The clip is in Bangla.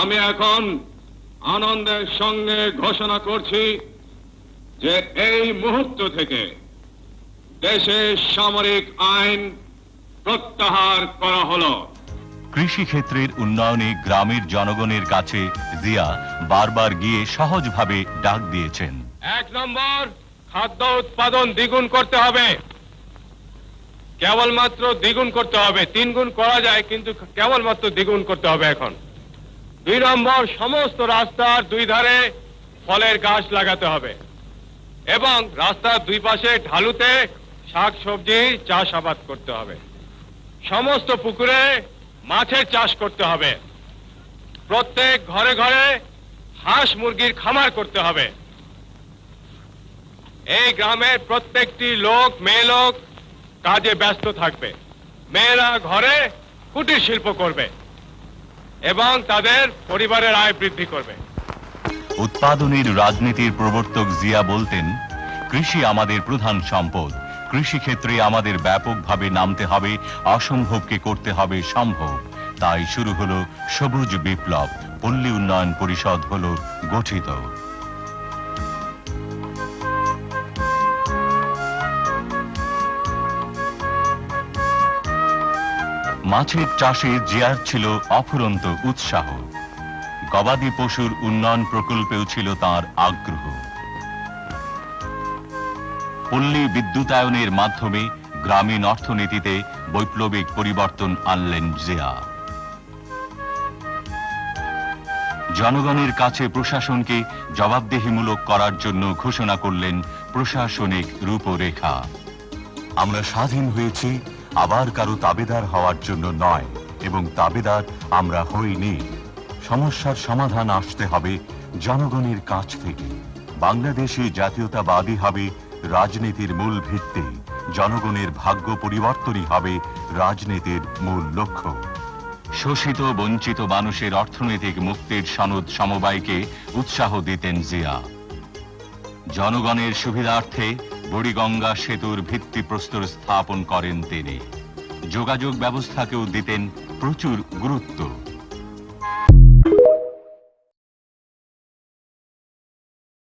আমি এখন আনন্দের সঙ্গে ঘোষণা করছি যে এই মুহূর্ত থেকে দেশে সামরিক আইন প্রত্যাহার করা হলো। কৃষিক্ষেত্রের উন্নয়নে গ্রামের জনগণের কাছে জিয়া বারবার গিয়ে সহজভাবে ডাক দিয়েছেন। এক নম্বর খাদ্য উৎপাদন দ্বিগুণ করতে হবে। কেবলমাত্র দ্বিগুণ করতে হবে তিন গুণ করা যায় কিন্তু কেবলমাত্র দ্বিগুণ করতে হবে এখন। দুই নম্বর সমস্ত রাস্তার দুই ধারে ফলের গাছ লাগাতে হবে। এবং রাস্তার দুই পাশে ঢালুতে শাক সবজি চাষাবাদ করতে হবে। সমস্ত পুকুরে মাছের চাষ করতে হবে। প্রত্যেক ঘরে ঘরে হাঁস মুরগির খামার করতে হবে। এই গ্রামের প্রত্যেকটি লোক, মেয়ে লোক কাজে ব্যস্ত থাকবে। মেয়েরা ঘরে কুটির শিল্প করবে। এবং তাদের পরিবারের আয় বৃদ্ধি করবে। উৎপাদনের রাজনীতির প্রবর্তক জিয়া বলতেন, কৃষি আমাদের প্রধান সম্পদ। কৃষিক্ষেত্রে আমাদের ব্যাপকভাবে নামতে হবে, অসম্ভবকে করতে হবে সম্ভব। তাই শুরু হলো সবুজ বিপ্লব। পল্লী উন্নয়ন পরিষদ হলো গঠিত। মাছের চাষে জিয়ার ছিল অফুরন্ত উৎসাহ। গবাদি পশুর উন্নয়ন প্রকল্পেও ছিল তার আগ্রহ। পল্লী বিদ্যুতায়নের মাধ্যমে গ্রামীণ অর্থনীতিতে বৈপ্লবিক পরিবর্তন আনলেন জিয়া। জনগণের কাছে প্রশাসনকে জবাবদেহিমূলক করার জন্য ঘোষণা করলেন প্রশাসনিক রূপরেখা। আমরা স্বাধীন হয়েছি আবার কারও তাবেদার হওয়ার জন্য নয়, এবং তাবেদার আমরা হইনি। সমস্যার সমাধান আসতে হবে জনগণের কাছ থেকে। বাংলাদেশে জাতীয়তাবাদী হবে, রাজনীতির মূল ভিত্তি। জনগণের ভাগ্য পরিবর্তনই হবে রাজনীতির মূল লক্ষ্য। শোষিত, বঞ্চিত মানুষের অর্থনৈতিক মুক্তির সনদ সমবায়কে উৎসাহ দিতেন জিয়া। জনগণের সুবিধার্থে বুড়িগঙ্গা সেতুর ভিত্তিপ্রস্তর স্থাপন করেন তিনি। যোগাযোগ ব্যবস্থাকেও দিতেন প্রচুর গুরুত্ব।